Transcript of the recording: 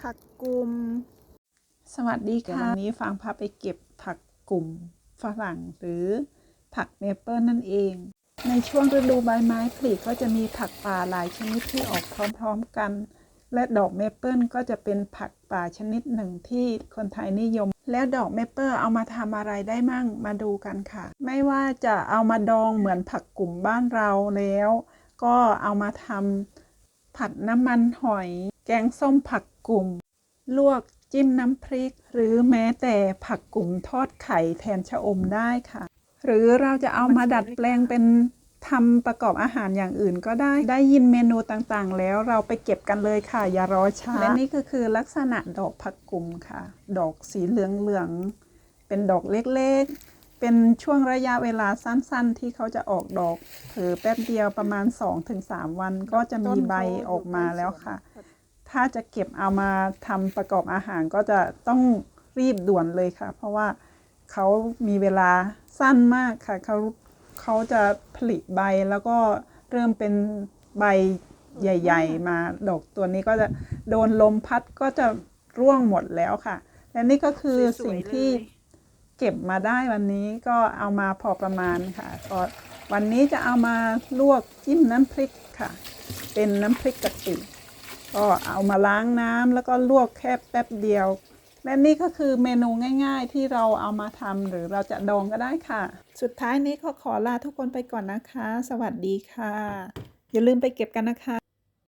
ผักกุมสวัสดีค่ะวันนี้ฟังพาไปเก็บผักกุ่มฝรั่งหรือผักเมเปิลนั่นเอง ในช่วงฤดูใบไม้ผลิก็จะมีผักป่าหลายชนิดที่ออกพร้อมๆกัน และดอกเมเปิลก็จะเป็นผักป่าชนิดหนึ่งที่คนไทยนิยม แล้วดอกเมเปิลเอามาทำอะไรได้มั่งมาดูกันค่ะ ไม่ว่าจะเอามาดองเหมือนผักกุ่มบ้านเราแล้ว ก็เอามาทำผัดน้ำมันหอย แกงส้มผักกุ่ม ลวกจิ้มน้ำพริก หรือแม้แต่ผักกุ่มทอดไข่แทนชะอมได้ค่ะ หรือเราจะเอามาดัดแปลงเป็นทำประกอบอาหารอย่างอื่นก็ได้ได้ยินเมนูต่างๆ แล้วเราไปเก็บกันเลยค่ะ อย่ารอช้า และนี่ก็คือลักษณะดอกผักกุ่มค่ะ ดอกสีเหลืองๆเป็นดอกเล็กๆ เป็นช่วงระยะเวลาสั้นๆ ที่เขาจะออกดอกเผอแป๊บเดียวประมาณ 2-3 วันก็จะมีใบออกมาแล้วค่ะ ถ้าจะเก็บเอามาทำประกอบอาหารก็จะต้องรีบด่วนเลยค่ะ เพราะว่าเขามีเวลาสั้นมากค่ะเขาเขาจะผลิใบแล้วก็เริ่มเป็นใบใหญ่ ๆ มาดอกตัวนี้ก็จะโดนลมพัดก็จะร่วงหมดแล้วค่ะ และนี่ก็คือสิ่งที่เก็บมาได้วันนี้ก็เอามาพอประมาณค่ะก็วันนี้จะเอามาลวกจิ้มน้ำพริกค่ะ เป็นน้ำพริกกะปิ ก็เอามาล้างน้ำแล้วก็ลวกแค่แป๊บเดียว และนี่ก็คือเมนูง่าย ๆ ที่เราเอามาทำหรือเราจะดองก็ได้ค่ะ สุดท้ายนี้ขอขอลาทุกคนไปก่อนนะคะ สวัสดีค่ะ อย่าลืมไปเก็บกันนะคะ